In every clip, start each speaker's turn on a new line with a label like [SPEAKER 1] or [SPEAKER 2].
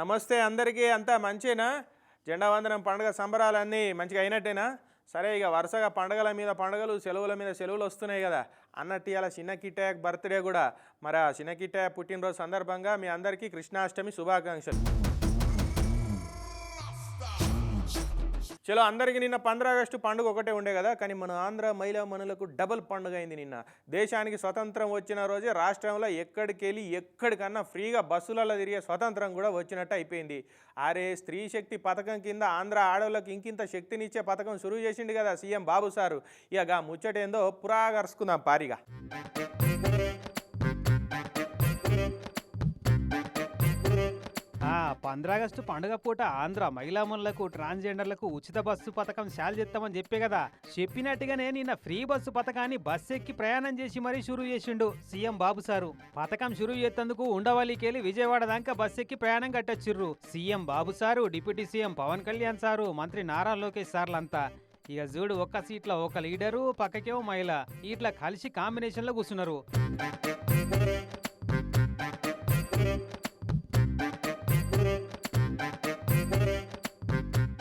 [SPEAKER 1] నమస్తే అందరికీ అంతా మంచేనా? జెండా వందనం పండుగ సంబరాలన్నీ మంచిగా అయినట్టేనా? సరే ఇక వరుసగా పండుగల మీద పండుగలు సెలవుల మీద సెలవులు వస్తున్నాయి కదా. అన్నట్టు ఇలా చిన్న కిట్టయ్య బర్త్డే కూడా. మరి ఆ చిన్న కిట్టయ్య పుట్టినరోజు సందర్భంగా మీ అందరికీ కృష్ణాష్టమి శుభాకాంక్షలు. చలో అందరికీ నిన్న పంద్ర ఆగస్టు పండుగ ఒకటే ఉండే కదా కానీ మన ఆంధ్ర మహిళా మనులకు డబుల్ పండుగ అయింది నిన్న. దేశానికి స్వతంత్రం వచ్చిన రోజే రాష్ట్రంలో ఎక్కడికి వెళ్ళి ఎక్కడికన్నా ఫ్రీగా బస్సులలో తిరిగే స్వతంత్రం కూడా వచ్చినట్టు అయిపోయింది. అరే స్త్రీ శక్తి పథకం కింద ఆంధ్ర ఆడవాళ్ళకి ఇంకింత శక్తినిచ్చే పథకం సురువు చేసిండు కదా సీఎం బాబు సారు. ఇక ముచ్చటేందో పురాగరుచుకుందాం పారిగా.
[SPEAKER 2] పంద్రాగస్టు పండుగ పూట ఆంధ్ర మహిళామణులకు ట్రాన్స్జెండర్లకు ఉచిత బస్సు పథకం శాల్ చేస్తామని చెప్పే కదా. చెప్పినట్టుగానే నిన్న ఫ్రీ బస్సు పథకాన్ని బస్సు ఎక్కి ప్రయాణం చేసి మరీ షురూ చేసిండు సీఎం బాబు సారు. పథకం షురూ చేసేందుకు ఉండవల్లికెళ్ళి విజయవాడ దాకా బస్సు ఎక్కి ప్రయాణం కట్టొచ్చిర్రు. CM Babu sir deputy CM Pawan Kalyan sir మంత్రి నారా లోకేష్ సార్లంతా. ఇక చూడు ఒక్క సీట్లో ఒక లీడరు పక్కకేమో మహిళ. ఇట్లా కలిసి కాంబినేషన్లో కూర్చున్నారు.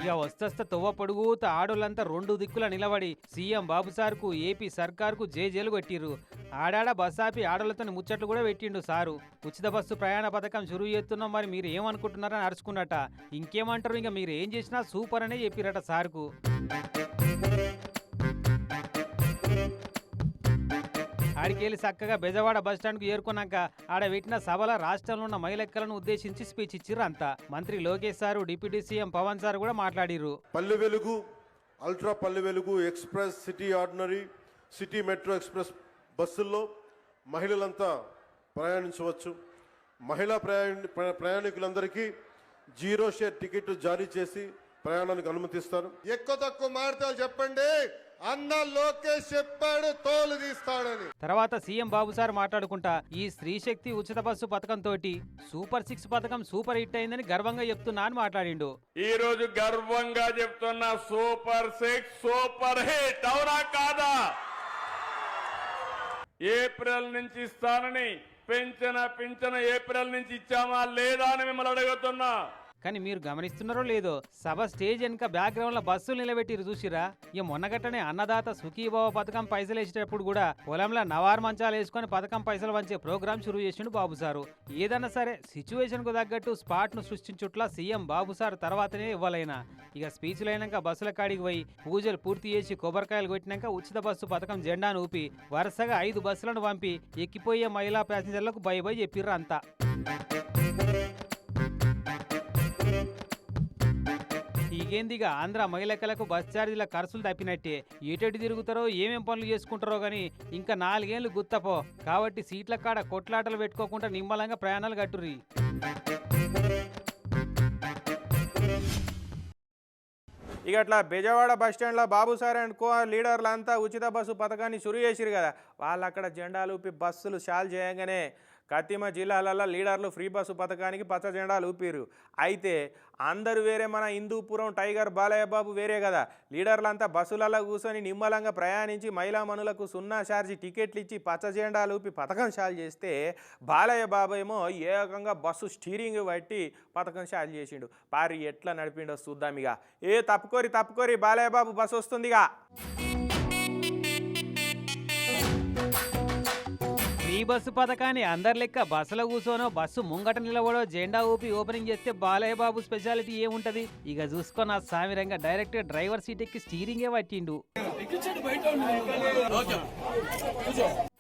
[SPEAKER 2] ఇక వస్తస్త తొవ్వ పొడుగుత ఆడోళ్ళంతా రెండు దిక్కుల నిలబడి సీఎం బాబు సార్కు ఏపీ సర్కార్కు జేజేలు కొట్టిర్రు. ఆడాడ బస్ ఆపి ఆడోళ్ళతో ముచ్చట్లు కూడా పెట్టిండు సారు. ఉచిత బస్సు ప్రయాణ పథకం షురూ చేస్తున్నాం మరి మీరు ఏమనుకుంటున్నారని అరుచుకున్నట. ఇంకేమంటారు? ఇంకా మీరు ఏం చేసినా సూపర్ అనే చెప్పిరట సార్కు. ఆడికెళ్ళి చక్కగా బెజవాడ బస్టాండ్కు చేరుకున్నాక ఆడ పెట్టిన సభల రాష్ట్రంలో ఉన్న మహిళలను ఉద్దేశించి స్పీచ్ ఇచ్చిర్రు అంతా. మంత్రి Lokesh sir deputy CM Pawan sir కూడా మాట్లాడిర్రు.
[SPEAKER 3] Palle Velugu ultra Palle Velugu express city ordinary city metro express బస్సుల్లో మహిళలంతా ప్రయాణించవచ్చు. మహిళా ప్రయాణి ప్ర- ప్రయాణికులందరికీ జీరో షేర్ టికెట్ జారీ చేసి ప్రయాణానికి అనుమతిస్తారు.
[SPEAKER 4] ఎక్కువ తక్కువ మాడతాలు చెప్పండి. అన్న లోకేష్ చెప్పాడు తోలు తీస్తాడని.
[SPEAKER 2] తర్వాత సీఎం బాబు సార్ మాట్లాడుకుంటా ఈ స్త్రీ శక్తి ఉచిత బస్సు పథకం తోటి సూపర్ సిక్స్ పథకం సూపర్ హిట్ అయిందని గర్వంగా చెప్తున్నా అని మాట్లాడిండు.
[SPEAKER 5] ఈ రోజు గర్వంగా చెప్తున్న సూపర్ సిక్స్ సూపర్ హిట్ అవునా కాదా? ఏప్రిల్ నుంచి ఇస్తానని పెంచిన పింఛన ఏప్రిల్ నుంచి ఇచ్చామా లేదా అని మిమ్మల్ని అడుగుతున్నా.
[SPEAKER 2] కానీ మీరు గమనిస్తున్నారో లేదో సభ స్టేజ్ వెనుక బ్యాక్గ్రౌండ్లో బస్సులు నిలబెట్టిరు చూసిరా ఇక మొన్నగట్టనే అన్నదాత సుఖీభావ పథకం పైసలు వేసేటప్పుడు కూడా పొలంలో నవారు మంచాలు వేసుకొని పథకం పైసలు వంచే ప్రోగ్రామ్ షురూ చేసిండు బాబు సారు. ఏదన్నా సరే సిచ్యువేషన్కు తగ్గట్టు స్పాట్ను సృష్టించుట్లా సీఎం బాబు సార్ తర్వాతనే ఇవ్వాలైనా? ఇక స్పీచ్లు అయినాక బస్సుల కాడికి పోయి పూజలు పూర్తి చేసి కొబ్బరికాయలు కొట్టినాక ఉచిత బస్సు పథకం జెండాను ఊపి వరుసగా ఐదు బస్సులను పంపి ఎక్కిపోయే మహిళా ప్యాసింజర్లకు బై బై చెప్పిర్రు అంతా. ఈగేందిగా ఆంధ్ర మహిళకలకు బస్ ఛార్జీల ఖర్చులు తప్పినట్టే. ఎటెటు తిరుగుతారో ఏమేం పనులు చేసుకుంటారో గాని ఇంకా నాలుగేళ్ళు గుత్తపో. కాబట్టి సీట్ల కాడ కొట్లాటలు పెట్టుకోకుండా నిమ్మలంగా ప్రయాణాలు కట్టుర్రి.
[SPEAKER 1] ఇక అట్లా బెజవాడ బస్ స్టాండ్లో బాబు సార్ అండ్ కో లీడర్లంతా ఉచిత బస్సు పథకాన్ని సురు చేసిరు కదా. వాళ్ళు అక్కడ జెండాలు ఊపి బస్సులు షాల్ చేయగానే కత్తిమ జిల్లాలలో లీడర్లు ఫ్రీ బస్సు పథకానికి పచ్చ జెండాలు ఊపిరు అయితే అందరూ వేరే మన హిందూపురం టైగర్ బాలయ్య బాబు వేరే కదా. లీడర్లంతా బస్సులలో కూర్చొని నిమ్మలంగా ప్రయాణించి మహిళా మనులకు సున్నా ఛార్జీ టికెట్లు ఇచ్చి పచ్చ జెండాలు ఊపి పథకం షాల్ చేస్తే బాలయ్య బాబు ఏమో ఏకంగా బస్సు స్టీరింగ్ బట్టి పథకం షాల్ చేసిండు. పారి ఎట్లా నడిపిండో చూద్దాం ఇక ఏ తప్పుకోరి తప్పుకోరి బాలయ్య బాబు బస్సు వస్తుందిగా.
[SPEAKER 2] బస్సు పథకాన్ని అందరి లెక్క బస్సులో కూర్చోనో బస్సు ముంగట నిలబడో జెండా ఊపి ఓపెనింగ్ చేస్తే బాలయ్య బాబు స్పెషాలిటీ ఏముంటది? ఇక చూసుకొని ఆ సామిరంగా డైరెక్ట్ డ్రైవర్ సీట్ ఎక్కి స్టీరింగే పట్టిండు.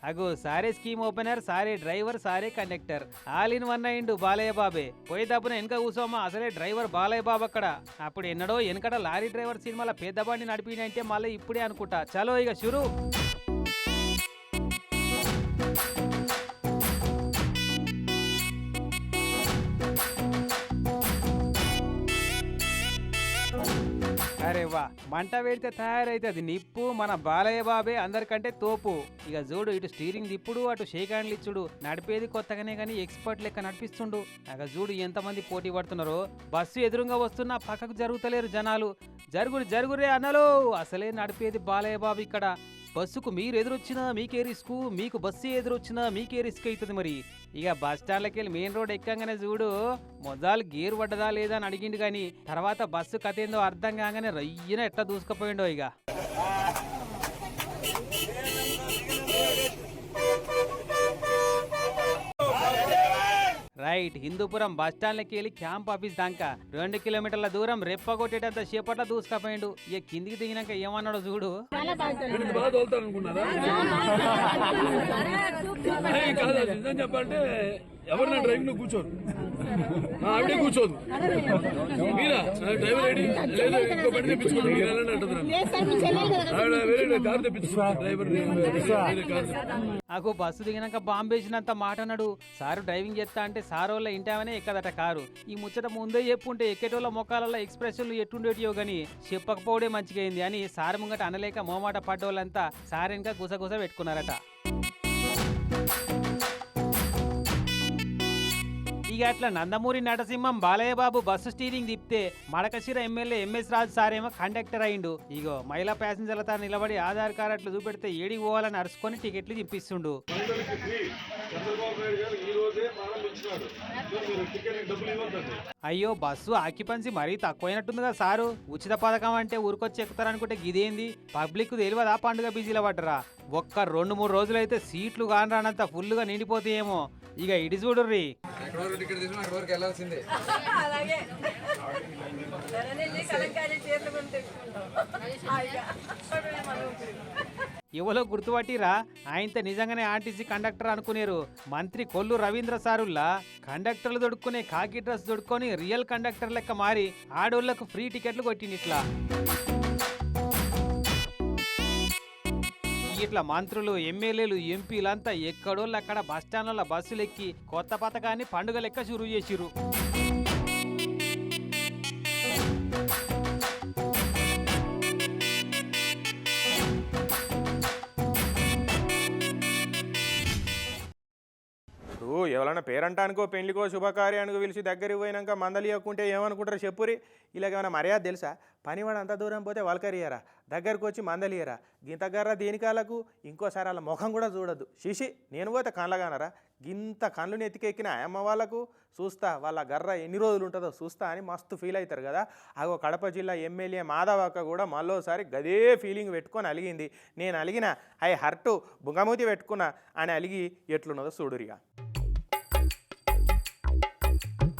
[SPEAKER 2] అగో సారే స్కీమ్ ఓపెనర్ సారే డ్రైవర్ సారే కండక్టర్. ఆల్ ఇన్ వన్ అయిండు బాలయ్య బాబే పోయి దప్పున వెనక కూర్చోమా అసలే డ్రైవర్ బాలయ్య బాబు అక్కడ. అప్పుడు ఎన్నడో వెనకట లారీ డ్రైవర్ సినిమాల పెద్ద బండి నడిపినంటే మళ్ళీ ఇప్పుడే అనుకుంటా. చలో ఇక షురూ. మంట పెడితే తయారైతుంది. నిప్పు మన బాలయ్య బాబే అందరికంటే తోపు. ఇక చూడు ఇటు స్టీరింగ్ తిప్పుడు అటు షేక్ హ్యాండ్లు ఇచ్చుడు. నడిపేది కొత్తగానే కానీ ఎక్స్పర్ట్ లెక్క నడిపిస్తుండు. ఇక చూడు ఎంతమంది పోటీ పడుతున్నారో. బస్సు ఎదురుగా వస్తున్నా పక్కకు జరుగుతలేరు జనాలు. జరుగురు జరుగురే అన్నలు. అసలే నడిపేది బాలయ్య బాబు ఇక్కడ. బస్సుకు మీరు ఎదురొచ్చినా మీకే రిస్క్ మీకు బస్సు ఎదురొచ్చినా మీకే రిస్క్ అవుతుంది మరి. ఇక బస్ స్టాండ్లకి వెళ్ళి మెయిన్ రోడ్ ఎక్కంగానే చూడు మొదలు గేర్ పడ్డదా లేదా అని అడిగిండు కానీ తర్వాత బస్సు కథ ఏందో అర్థం కాగానే రయ్యన ఎట్లా దూసుకుపోయిండో ఇక. రైట్ హిందూపురం బస్ స్టాండ్లకి వెళ్ళి క్యాంప్ ఆఫీస్ దాకా రెండు కిలోమీటర్ల దూరం రెప్ప కొట్టేటంత సేపట్ల దూసుకపోయిండు. ఇక కిందికి దిగినాక ఏమన్నాడో చూడు.
[SPEAKER 6] చెప్పంటే ఎవరు నా డ్రైవింగ్లో కూర్చోరు? ఆవిడే కూర్చోదు. మీరా? డ్రైవర్ ఐడి లేదు ఇంకో బండి తెప్పించుకోండి మీరు వెళ్ళండి అంటున్నారు. ఆవిడ వేరే కారు తెప్పించుకో డ్రైవర్
[SPEAKER 2] నాకు బస్సు దిగినాక బాంబేసినంత మాట అన్నాడు. సారు డ్రైవింగ్ చేస్తా అంటే సార్ వాళ్ళ ఇంటామనే ఎక్కదట కారు. ఈ ముచ్చట ముందే చెప్పుంటే ఎక్కేటోళ్ళ మొక్కలలో ఎక్స్ప్రెషన్లు ఎట్టుండేటియో గాని చెప్పకపోవడే మంచిగైంది అని సార్ ముంగట అనలేక మోమాట పడ్డోళ్ళంతా సార్ ఇంకా గుసగుస పెట్టుకున్నారట. ఇక అట్లా నందమూరి నటసింహం బాలయ్యబాబు బస్సు స్టీరింగ్ తిప్పితే మడకశిర ఎమ్మెల్యే ఎంఎస్ రాజు సారేమో కండక్టర్ అయిండు. ఇగో మహిళా ప్యాసింజర్లతో నిలబడి ఆధార్ కార్డు అట్లా చూపెడితే ఏడికి పోవాలని అరుచుకొని టికెట్లు తిప్పిస్తుండు.
[SPEAKER 6] చంద్రబాబు నాయుడు గారు ఈ రోజే మన
[SPEAKER 2] అయ్యో బస్సు ఆక్యుపెన్సీ మరీ తక్కువైనట్టుందిగా సారు. ఉచిత పథకం అంటే ఊరికొచ్చి ఎక్కుతారనుకుంటే గిదేంది? పబ్లిక్ తెలియదా పండుగ బిజీలో పడ్డరా ఒక్క రెండు మూడు రోజులైతే సీట్లు కాని రానంత ఫుల్గా నిండిపోతాయేమో. ఇక ఇడి చూడుర్రి.
[SPEAKER 7] అలాగే
[SPEAKER 2] ఎవరో గుర్తుపట్టిరా? ఆయనతో నిజంగానే ఆర్టీసీ కండక్టర్ అనుకునేరు. మంత్రి కొల్లు రవీంద్ర సారుల్లా? కండక్టర్లు దొడుక్కునే కాకి డ్రెస్ దొడుక్కొని రియల్ కండక్టర్ లెక్క మారి ఆడోళ్ళకు ఫ్రీ టికెట్లు కొట్టింది ఇట్లా ఇట్లా మంత్రులు ఎమ్మెల్యేలు ఎంపీలంతా ఎక్కడోళ్ళు అక్కడ బస్ స్టాండ్ల బస్సులు ఎక్కి కొత్త పథకాన్ని పండుగ లెక్క షురు చేసిరు
[SPEAKER 1] ఎవరైనా పేరంటానికో పెళ్ళికో శుభకార్యానికో పిలిచి దగ్గరికి పోయినాక మందలియకుంటే ఏమనుకుంటారు చెప్పురి? ఇలాగేమైనా మర్యాద తెలుసా? పనివాడు అంత దూరం పోతే వలకరియరా? దగ్గరకు వచ్చి మందలియరా? గింతగర్ర దేనికాలకు ఇంకోసారి వాళ్ళ ముఖం కూడా చూడద్దు. శిషి నేను పోతే కళ్ళగానరా? గింత కళ్ళు నెత్తికెక్కిన అమ్మ వాళ్ళకు? చూస్తా వాళ్ళ గర్ర ఎన్ని రోజులు ఉంటుందో చూస్తా అని మస్తు ఫీల్ అవుతారు కదా? అగో కడప జిల్లా ఎమ్మెల్యే మాధవక్క కూడా మళ్ళోసారి గదే ఫీలింగ్ పెట్టుకొని అలిగింది. నేను అలిగిన ఐ హర్టు బుంగమూతి పెట్టుకున్నా అని అలిగి ఎట్లున్నదో చూడురిగా.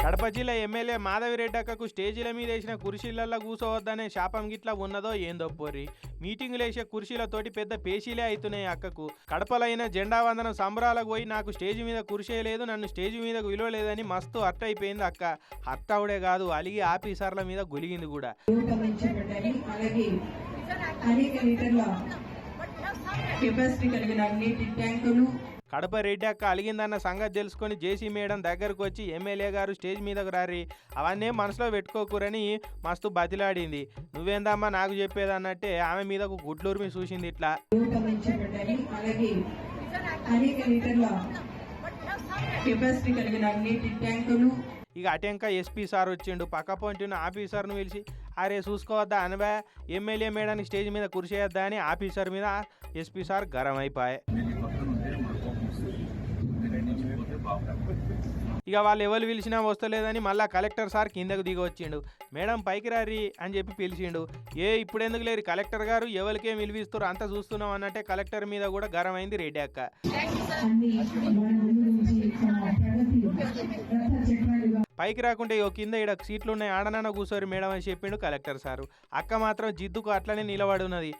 [SPEAKER 1] కడప జిల్లా ఎమ్మెల్యే మాధవిరెడ్డక్కకు స్టేజీల మీద వేసిన కుర్చీలల్లో కూసోవద్దనే శాపం గిట్లా ఉన్నదో ఏందో పోర్రి. మీటింగులు వేసే కుర్చీలతోటి పెద్ద పేషీలే అవుతున్నాయి అక్కకు. కడపలైన జెండా వందనం సంబరాలకు పోయి నాకు స్టేజ్ మీద కుర్చేయలేదు నన్ను స్టేజ్ మీదకు విలువలేదని మస్తు హర్ట్ అయిపోయింది అక్క. హర్ట్ అవుడే కాదు అలిగి ఆఫీసర్ల మీద గొలిగింది కూడా.
[SPEAKER 8] కెపాసిటీ కలిగిన నీటి ట్యాంకులు
[SPEAKER 1] కడప రెడ్డి అక్క అలిగిందన్న సంగతి తెలుసుకొని జేసీ మేడం దగ్గరకు వచ్చి ఎమ్మెల్యే గారు స్టేజ్ మీదకు రారి. అవన్నీ మనసులో పెట్టుకోకూరని మస్తు బతిలాడింది. నువ్వేందమ్మా నాకు చెప్పేది అన్నట్టే ఆమె మీదకు గుడ్లూరిమి చూసింది ఇట్లా.
[SPEAKER 8] కెపాసిటీ కలిగిన ట్యాంకులు.
[SPEAKER 1] ఇక అటెంక ఎస్పీ సార్ వచ్చిండు. పక్క పొంటిన ఆఫీసర్ను పిలిచి అరే చూసుకోవద్దా అనబా ఎమ్మెల్యే మేడానికి స్టేజ్ మీద కురిసేయద్దా అని ఆఫీసర్ మీద ఎస్పీ సార్ గరం అయిపోయాయి ఇక వాళ్ళు ఎవరు పిలిచినా వస్తలేదని మళ్ళీ కలెక్టర్ సార్ కిందకు దిగి వచ్చిండు. మేడం పైకి రారి అని చెప్పి పిలిచిండు. ఏ ఇప్పుడెందుకు లేరు? కలెక్టర్ గారు ఎవరికేం విలువిస్తారు అంతా చూస్తున్నాం అన్నట్టే కలెక్టర్ మీద కూడా గరం అయింది రెడ్డి అక్క. పైకి రాకుంటే ఓ కింద ఇక్కడ సీట్లు ఉన్నాయి ఆడనన్న కూర్చోరు మేడం అని చెప్పిండు కలెక్టర్ సారు. అక్క మాత్రం జిద్దుకు అట్లనే నిలబడి ఉన్నది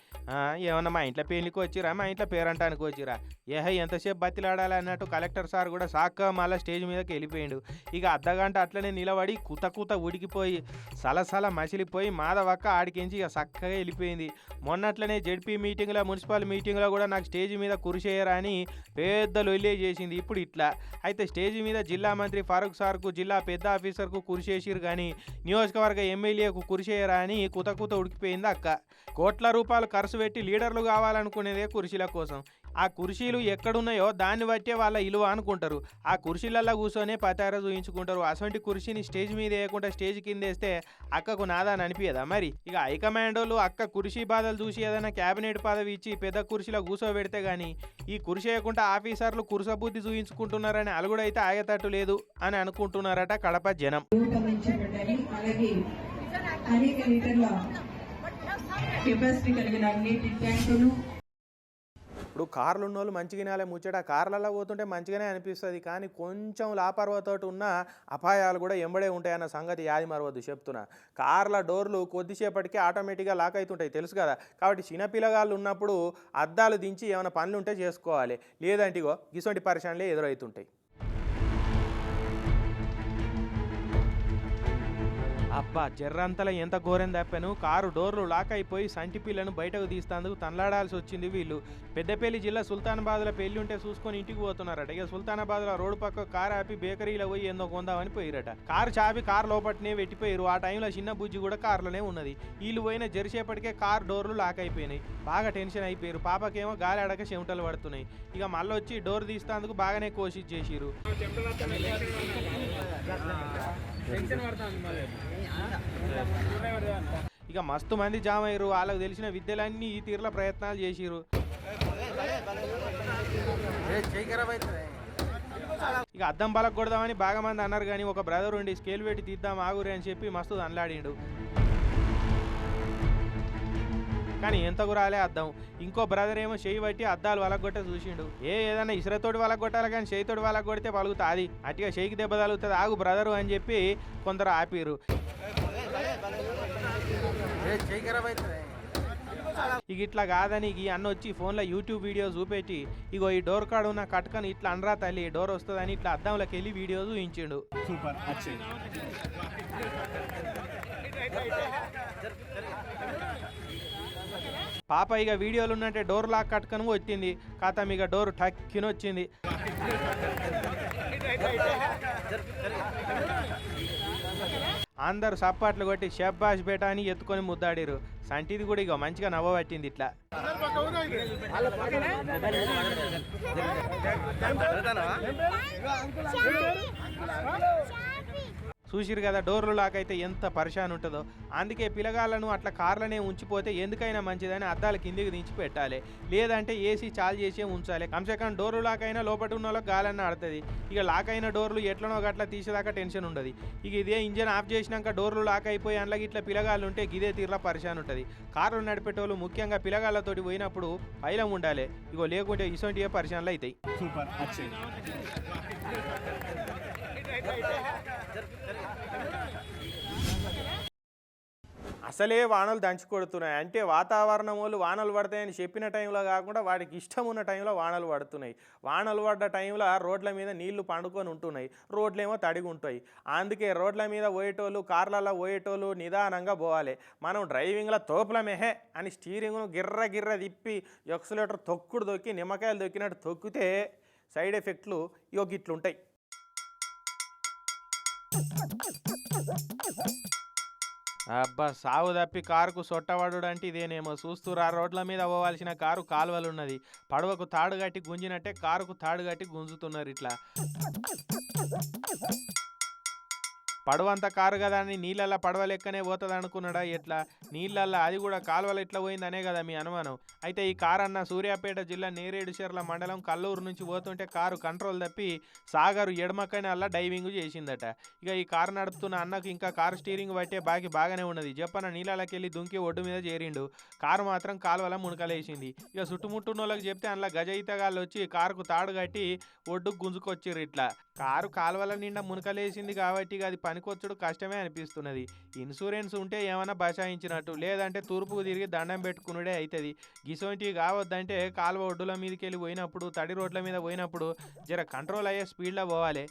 [SPEAKER 1] ఏమన్నా మా ఇంట్లో పెళ్ళికి వచ్చిరా మా ఇంట్లో పేరంటానికి వచ్చిరా? ఏహ ఎంతసేపు బతిలాడాలి అన్నట్టు కలెక్టర్ సార్ కూడా సాక్క మళ్ళీ స్టేజ్ మీదకి వెళ్ళిపోయిండు. ఇక అర్ధగంట అట్లనే నిలబడి కుత కుత ఉడికిపోయి సలసల మసిలిపోయి మాధవక్క ఆడికించి ఇక చక్కగా వెళ్ళిపోయింది. మొన్నట్లనే జడ్పీ మీటింగ్లో మున్సిపల్ మీటింగ్లో కూడా నాకు స్టేజ్ మీద కురిసేయరా అని పెద్ద వెళ్ళే చేసింది. ఇప్పుడు ఇట్లా. అయితే స్టేజ్ మీద జిల్లా మంత్రి ఫారూక్ సార్కు జిల్లా పెద్ద ఆఫీసర్కు కురిసేసిరు కానీ నియోజకవర్గ ఎమ్మెల్యేకు కురిసేయరా అని కుత కుత ఉడికిపోయింది అక్క. కోట్ల రూపాయలు ఖర్చు పెట్టి లీడర్లు కావాలనుకునేదే కురిసిల కోసం. ఆ కుర్చీలు ఎక్కడున్నాయో దాన్ని బట్టే వాళ్ళ ఇలువ అనుకుంటారు. ఆ కుర్చీలల్లో కూర్చొని పతార చూయించుకుంటారు. అటువంటి కుర్చీని స్టేజ్ మీద వేయకుండా స్టేజ్ కింద వేస్తే అక్కకు నాదా అని అనిపించదా మరి? ఇక హైకమాండ్ వాళ్ళు అక్క కుర్చీ బాధలు చూసి ఏదైనా క్యాబినెట్ పదవి ఇచ్చి పెద్ద కుర్చీలో కూర్చోబెడితే గానీ ఈ కుర్చీ వేయకుండా ఆఫీసర్లు కుర్సబుద్ధి చూయించుకుంటున్నారని అలుగుడైతే ఆగేటట్టు లేదు అని అనుకుంటున్నారట కడప జనం.
[SPEAKER 8] అలాగే అనేక లీటర్ల కెపాసిటీ కలిగిన నీటి ట్యాంకులు
[SPEAKER 1] ఇప్పుడు కార్లు ఉన్న వాళ్ళు మంచిగానే ముచ్చట కార్లలో పోతుంటే మంచిగానే అనిపిస్తుంది. కానీ కొంచెం లాపర్వతోటి ఉన్న అపాయాలు కూడా ఎంబడే ఉంటాయన్న సంగతి యాది మరవద్దు చెప్తున్నా. కార్ల డోర్లు కొద్దిసేపటికి ఆటోమేటిక్గా లాక్ అవుతుంటాయి తెలుసు కదా? కాబట్టి చిన్నపిల్లగాళ్ళు ఉన్నప్పుడు అద్దాలు దించి ఏమైనా పనులు ఉంటే చేసుకోవాలి. లేదంటే ఇగో ఇటువంటి పరిశ్రమలే ఎదురవుతుంటాయి. అబ్బా జర్రంతల ఎంత ఘోరం తప్పాను కారు డోర్లు లాక్ అయిపోయి సంటి పిల్లను బయటకు తీస్తాందుకు తనలాడాల్సి వచ్చింది వీళ్ళు. పెద్దపల్లి జిల్లా సుల్తానాబాద్లో పెళ్ళి ఉంటే చూసుకొని ఇంటికి పోతున్నారట. ఇక సుల్తానాబాద్లో రోడ్డు పక్క కారు ఆపి బేకరీలో పోయి ఏందో కొందామని పోయిరట. కారు చాపి కారు లోపట్నే పెట్టిపోయారు ఆ టైంలో చిన్న బుజ్జి కూడా కారులోనే ఉన్నది. వీళ్ళు పోయిన జరిసేపటికే కారు డోర్లు లాక్ అయిపోయినాయి. బాగా టెన్షన్ అయిపోయారు పాపకేమో గాలి అడక చెమటలు పడుతున్నాయి. ఇక మళ్ళీ వచ్చి డోర్ తీస్తాందుకు బాగానే కోషిష్ చేసిరు ఇక మస్తు మంది జామ్ అయ్యారు. వాళ్ళకి తెలిసిన విద్యలన్నీ ఈ తీరులో ప్రయత్నాలు చేసిరు ఇక అద్దం బలకు బాగా మంది అన్నారు కానీ ఒక బ్రదర్ ఉండి స్కేల్ పెట్టి తీద్దాం ఆగురి అని చెప్పి మస్తు అనలాడిండు కానీ ఎంత గురాలే అద్దం. ఇంకో బ్రదర్ ఏమో చేయి బట్టి అద్దాలు వలగొట్ట చూసిండు. ఏ ఏదైనా ఇసురతోటి వలగొట్టాలి కానీ చేయితోటి వలగొడితే పలుగుతుంది అట్టిగా చేయికి దెబ్బ తగులుతుంది. ఆగు బ్రదరు అని చెప్పి కొందరు ఆపిరు ఇక ఇట్లా కాదని ఈ అన్న వచ్చి ఫోన్లో యూట్యూబ్ వీడియో చూపెట్టి ఇగో ఈ డోర్ కాడు ఉన్న కట్కని ఇట్లా అనరా తల్లి డోర్ వస్తుందని ఇట్లా అద్దంలోకి వెళ్ళి వీడియో చూపించిండు. పాప ఇక వీడియోలు ఉన్నట్టే డోర్ లాక్ కట్టుకొని వచ్చింది. కాతం ఇక డోర్ టక్కిన వచ్చింది. అందరు సప్పట్లు కొట్టి షబ్బాష్ బేటా అని ఎత్తుకొని ముద్దాడిరు సంటిది కూడా ఇక మంచిగా నవ్వబట్టింది ఇట్లా. చూసిరు కదా డోర్లు లాక్ అయితే ఎంత పరిశాన్ ఉంటుందో. అందుకే పిల్లగాళ్ళను అట్లా కార్లనే ఉంచిపోతే ఎందుకైనా మంచిదని అద్దాలు కిందికి దించి పెట్టాలి. లేదంటే ఏసీ చాల్ చేసే ఉంచాలి. కమ్సేకం డోర్లు లాక్ అయినా లోపల ఉన్న వాళ్ళకి గాలన్న ఆడుతుంది. ఇక లాక్ అయిన డోర్లు ఎట్లనో గట్లా తీసేదాకా టెన్షన్ ఉండదు. ఇక ఇదే ఇంజన్ ఆఫ్ చేసినాక డోర్లు లాక్ అయిపోయి అందులో ఇట్లా పిల్లగాళ్ళు ఉంటే గిదే తీర్లా పరిశాన్ ఉంటుంది. కార్లు నడిపేటోళ్ళు ముఖ్యంగా పిల్లగాళ్ళతోటి పోయినప్పుడు పైలం ఉండాలి. ఇగో లేకుంటే ఇసువంటివే పరిశాన్లు అవుతాయి అసలే వానలు దంచి కొడుతున్నాయి అంటే వాతావరణం వాళ్ళు వానలు పడతాయని చెప్పిన టైంలో కాకుండా వాడికి ఇష్టం ఉన్న టైంలో వానలు పడుతున్నాయి. వానలు పడ్డ టైంలో రోడ్ల మీద నీళ్ళు పండుకొని ఉంటున్నాయి. రోడ్లేమో తడిగి ఉంటాయి. అందుకే రోడ్ల మీద పోయేటోళ్ళు కార్లలో పోయేటోళ్ళు నిదానంగా పోవాలి. మనం డ్రైవింగ్లో తోపులమెహే అని స్టీరింగ్ను గిర్ర గిర్ర తిప్పి ఎక్సలేటర్ తొక్కుడు తొక్కి నిమ్మకాయలు తొక్కినట్టు తొక్కితే సైడ్ ఎఫెక్ట్లు ఇగో గిట్లుంటాయి. అబ్బా సాగు తప్పి కారుకు సొట్టవాడు అంటే ఇదేనేమో. చూస్తూ ఆ రోడ్ల మీద పోవాల్సిన కారు కాలువలున్నది. పడవకు తాడు కట్టి గుంజినట్టే కారుకు తాడు కట్టి గుంజుతున్నారు ఇట్లా. పడవంత కారు కదా అని నీళ్ళల్లో పడవ లెక్కనే పోతుంది అనుకున్నాడా ఎట్లా? నీళ్ళల్లో అది కూడా కాలువలు ఎట్లా పోయిందనే కదా మీ అనుమానం. అయితే ఈ కారు అన్న సూర్యాపేట జిల్లా నేరేడుచెర్ల మండలం కల్లూరు నుంచి పోతుంటే కారు కంట్రోల్ తప్పి సాగరు ఎడమకని అలా డైవింగ్ చేసిందట. ఇక ఈ కారు నడుపుతున్న అన్నకు ఇంకా కారు స్టీరింగ్ పట్టే బాకి బాగానే ఉన్నది. చెప్పన నీళ్ళకి వెళ్ళి దుంకి ఒడ్డు మీద చేరిండు. కారు మాత్రం కాలువల మునకలేసింది. ఇక చుట్టుముట్టున్న వాళ్ళకి చెప్తే అందులో గజ ఈతగాళ్ళు వచ్చి కారుకు తాడు కట్టి ఒడ్డుకు గుంజుకొచ్చిర్రు ఇట్లా. కారు కాలువల నిండా మునకలేసింది కాబట్టి ఇక అది పనికొచ్చుడు కష్టమే అనిపిస్తున్నది. ఇన్సూరెన్స్ ఉంటే ఏమైనా బచాయించినట్టు లేదంటే తూర్పుకు తిరిగి దండం పెట్టుకునుడే అవుతుంది గిసోంటివి కావద్దంటే కాలువ ఒడ్డుల మీదకి వెళ్ళి పోయినప్పుడు తడి రోడ్ల మీద పోయినప్పుడు జర కంట్రోల్ అయ్యే స్పీడ్లో పోవాలి.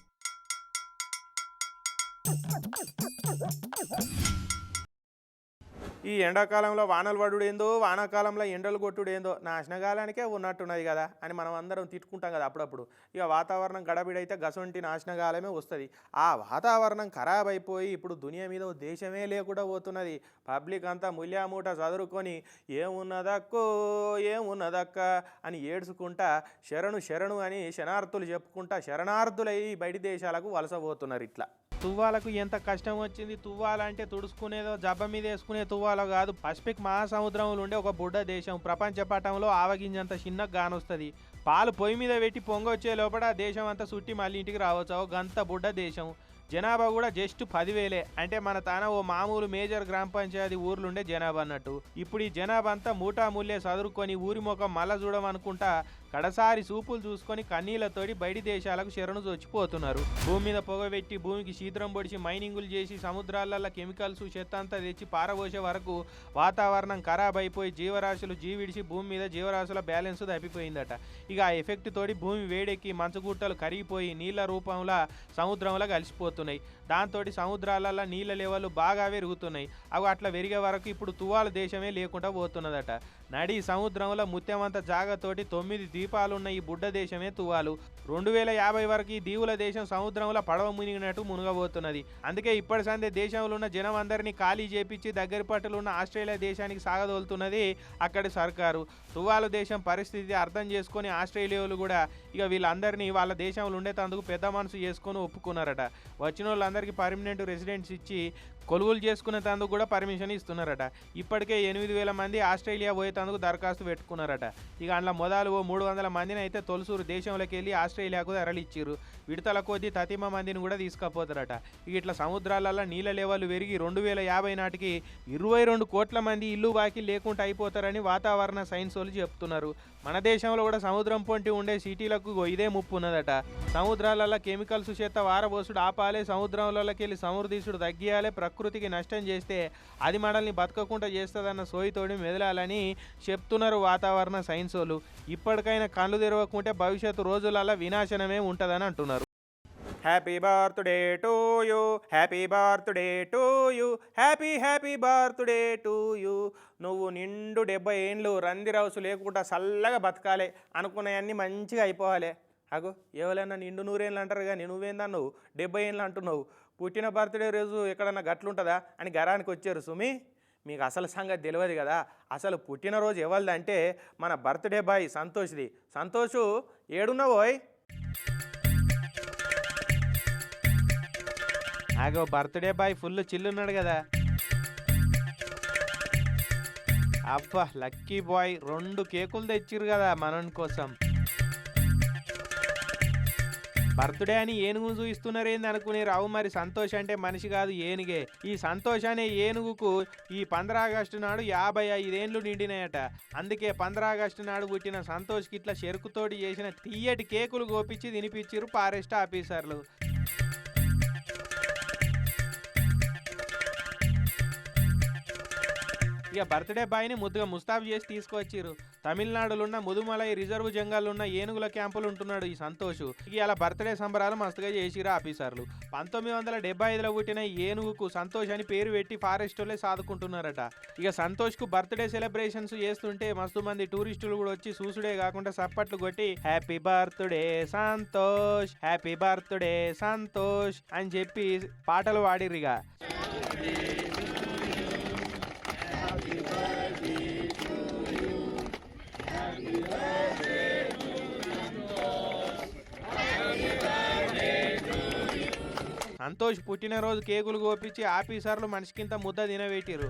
[SPEAKER 1] ఈ ఎండాకాలంలో వానలు పడుడు ఏందో వానాకాలంలో ఎండలు కొట్టుడు ఏందో నాశనకాలానికే ఉన్నట్టున్నది కదా అని మనం అందరం తిట్టుకుంటాం కదా అప్పుడప్పుడు. ఇక వాతావరణం గడబిడైతే గసొంటి నాశనకాలమే వస్తుంది. ఆ వాతావరణం ఖరాబ్ అయిపోయి ఇప్పుడు దునియా మీద దేశమే లేకుండా పోతున్నది. పబ్లిక్ అంతా ముల్యామూట చదురుకొని ఏమున్నదక్కో ఏమున్నదక్క అని ఏడ్చుకుంటా శరణు శరణు అని శరణార్థులు చెప్పుకుంటా శరణార్థులై బయటి దేశాలకు వలస పోతున్నారు ఇట్లా. తువ్వాలకు ఎంత కష్టం వచ్చింది? తువ్వాల అంటే తుడుచుకునేదో జబ్బ మీద వేసుకునే తువ్వాల కాదు. పసిఫిక్ మహాసముద్రంలో ఉండే ఒక బుడ్డ దేశం. ప్రపంచ పటంలో ఆవగింజంత చిన్న గానొస్తుంది. పాలు పొయ్యి మీద పెట్టి పొంగొచ్చే లోపల దేశం అంతా చుట్టి మళ్ళీ ఇంటికి రావచ్చు. గంత బుడ్డ దేశం. జనాభా కూడా జస్ట్ పదివేలే. అంటే మన తాన ఓ మామూలు మేజర్ గ్రామ పంచాయతీ ఊర్లుండే జనాభా అన్నట్టు. ఇప్పుడు ఈ జనాభా అంతా మూటా ముల్లే చదువుకొని ఊరి ముఖం మళ్ళా చూడమనుకుంటా కడసారి సూపులు చూసుకొని కన్నీళ్ళతోటి బయటి దేశాలకు శరణు చొచ్చిపోతున్నారు భూమి మీద పొగబెట్టి భూమికి శీతలం పొడిచి మైనింగులు చేసి సముద్రాలలో కెమికల్స్ చెత్త అంతా తెచ్చి పారబోసే వరకు వాతావరణం ఖరాబ్ అయిపోయి జీవరాశులు జీవిడిచి భూమి మీద జీవరాశుల బ్యాలెన్స్ తప్పిపోయిందట. ఇక ఆ ఎఫెక్ట్ తోటి భూమి వేడెక్కి మంచుగుట్టలు కరిగిపోయి నీళ్ళ రూపంలో సముద్రంలో కలిసిపోతున్నాయి. దాంతో సముద్రాలలో నీళ్ళ లెవెల్ బాగా పెరుగుతున్నాయి. అవి అట్లా పెరిగే వరకు ఇప్పుడు తువాల దేశమే లేకుండా పోతున్నదట. నడి సముద్రంలో ముత్యమంత జాగతోటి తొమ్మిది ద్వీపాలున్న ఈ బుడ్డ దేశమే తువాలు. రెండు వేల యాభై వరకు ఈ దీవుల దేశం సముద్రంలో పడవ మునిగినట్టు మునగబోతున్నది. అందుకే ఇప్పటి సందే దేశంలో ఉన్న జనం అందరినీ ఖాళీ చేపించి దగ్గర పట్టులు ఉన్న ఆస్ట్రేలియా దేశానికి సాగదోలుతున్నది అక్కడి సర్కారు. తువాలు దేశం పరిస్థితి అర్థం చేసుకొని ఆస్ట్రేలియాలు కూడా ఇక వీళ్ళందరినీ వాళ్ళ దేశంలో ఉండేటందుకు పెద్ద మనసు చేసుకొని ఒప్పుకున్నారట. వచ్చిన వాళ్ళందరూ అందరికీ పర్మనెంట్ రెసిడెంట్స్ ఇచ్చి కొలువులు చేసుకునేందుకు కూడా పర్మిషన్ ఇస్తున్నారట. ఇప్పటికే ఎనిమిది వేల మంది ఆస్ట్రేలియా పోయేందుకు దరఖాస్తు పెట్టుకున్నారట. ఇక అందులో మొదలు ఓ మూడు వందల మందిని అయితే తొలసూరు దేశంలోకి వెళ్ళి ఆస్ట్రేలియాకు తరలిచ్చారు విడతల కొద్దీ తతిమ మందిని కూడా తీసుకుపోతారట. ఇక ఇట్లా సముద్రాలలో నీళ్ళ లెవెల్ పెరిగి రెండు వేల యాభై నాటికి ఇరవై రెండు కోట్ల మంది ఇల్లు బాకీ లేకుండా అయిపోతారని వాతావరణ సైన్స్ వాళ్ళు చెప్తున్నారు. మన దేశంలో కూడా సముద్రం పొంటి ఉండే సిటీలకు ఇదే ముప్పు ఉన్నదట. సముద్రాలలో కెమికల్స్ చేత వారబోసుడు ఆపాలి సముద్రంలోకి వెళ్ళి సమృద్ధీసుడు తగ్గియాలి ప్రకృతికి నష్టం చేస్తే అది మనల్ని బతకకుండా చేస్తుందన్న సోయితోడి మెదలాలని చెప్తున్నారు వాతావరణ సైన్స్ వాళ్ళు ఇప్పటికైనా కళ్ళు తెరవకుంటే భవిష్యత్తు రోజులలో వినాశనమే ఉంటుందని అంటున్నారు. Happy birthday to you happy birthday to you happy happy birthday to you. నువ్వు నిండు డెబ్బై ఏండ్లు రందిరవసు లేకుండా చల్లగా బతకాలి అనుకున్నవన్నీ మంచిగా అయిపోవాలి. అగో ఎవరైనా నిండు నూరేళ్ళు అంటారు కానీ నువ్వేందన్నావు? డెబ్బై ఏండ్లు అంటున్నావు. పుట్టిన బర్త్డే రోజు ఎక్కడన్నా గట్లుంటుందా అని గరానికి వచ్చారు సుమి. మీకు అసలు సంగతి తెలియదు కదా. అసలు పుట్టినరోజు ఎవరిదంటే మన బర్త్డే బాయ్ సంతోష్ది. సంతోషు ఏడున్నావోయ్ ఆగో బర్త్డే బాయ్ ఫుల్ చిల్లున్నాడు కదా. అబ్బా లక్కీ బాయ్ రెండు కేకులు తెచ్చిర్రు కదా మనన్ కోసం. బర్త్డే అని ఏనుగు చూపిస్తున్నారేంది అనుకునే? రావు మరి సంతోష్ అంటే మనిషి కాదు ఏనుగే. ఈ సంతోష్ అనే ఏనుగుకు ఈ పంద్రా ఆగస్టు నాడు యాభై ఐదేండ్లు నిండినాయట. అందుకే పంద్రా ఆగస్టు నాడు పుట్టిన సంతోష్కి ఇట్లా చెరుకుతోటి చేసిన తీయటి కేకులు గోపించి తినిపించారు ఫారెస్ట్ ఆఫీసర్లు. ఇక బర్త్డే బాయ్ని ముద్దుగా ముస్తాబు చేసి తీసుకొచ్చిర్రు తమిళనాడులో ఉన్న ముదుమలై రిజర్వ్ జంగాల్లో ఉన్న ఏనుగుల క్యాంపులు ఉంటున్నాడు ఈ సంతోష్. ఇక అలా బర్త్డే సంబరాలు మస్తుగా చేసిరు ఆఫీసర్లు. పంతొమ్మిది వందల డెబ్బై ఐదులో పుట్టిన ఏనుగుకు సంతోష్ అని పేరు పెట్టి ఫారెస్ట్ వాళ్ళే సాదుకుంటున్నారట. ఇక సంతోష్కు బర్త్డే సెలబ్రేషన్స్ చేస్తుంటే మస్తు మంది టూరిస్టులు కూడా వచ్చి చూసుడే కాకుండా సప్పట్లు కొట్టి happy birthday Santosh! Happy birthday Santosh! అని చెప్పి పాటలు పాడిర్రిగా సంతోష్ పుట్టినరోజు కేకులు కోపించి ఆఫీసర్లు మనిషికింత ముద్ద తినబెట్టిరు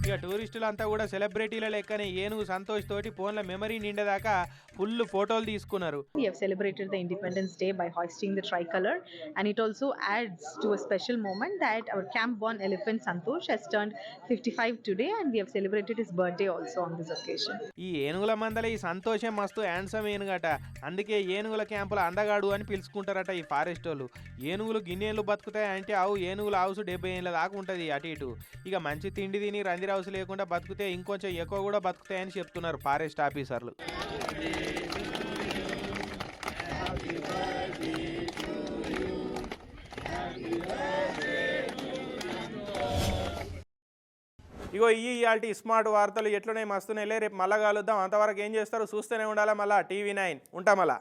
[SPEAKER 1] ఇక టూరిస్టులంతా కూడా సెలబ్రిటీల లెక్కనే ఏనుగు సంతోష్ తోటి ఫోన్ల మెమరీ నిండేదాకా ఫుల్ ఫోటోలు తీసుకున్నారు.
[SPEAKER 9] Celebrated the independence day by hoisting the tricolour and it also adds to special moment that our camp born elephant Santosh he's turn fifty five today and we celebrated his birthday also on this occasion
[SPEAKER 1] ఈ ఏనుగుల మందల ఈ సంతోషం మస్తు handsome ఏనుగట. అందుకే ఏనుగుల క్యాంపులు అండగాడు అని పిలుచుకుంటారట ఈ ఫారెస్ట్ వాళ్ళు. ఏనుగులు గిన్నెలు బతుకుతాయి అంటే ఆవు ఏనుగుల హౌస్ డెబ్బై ఏళ్ళ దాకా ఉంటుంది అటు ఇటు. ఇక మంచి తిండి తిని రంధిర హౌస్ లేకుండా బతికితే ఇంకొంచెం ఎక్కువ కూడా బతుకుతాయని చెప్తున్నారు ఫారెస్ట్ ఆఫీసర్లు ఇగో ఈ ఇయాల్టీ స్మార్ట్ వార్తలు ఎట్లున్నాయి మస్తున్నాయి. రేపు మళ్ళా కలుద్దాం. అంతవరకు ఏం చేస్తారు? చూస్తూనే ఉండాలా మళ్ళా? TV nine. ఉంటా మళ్ళా.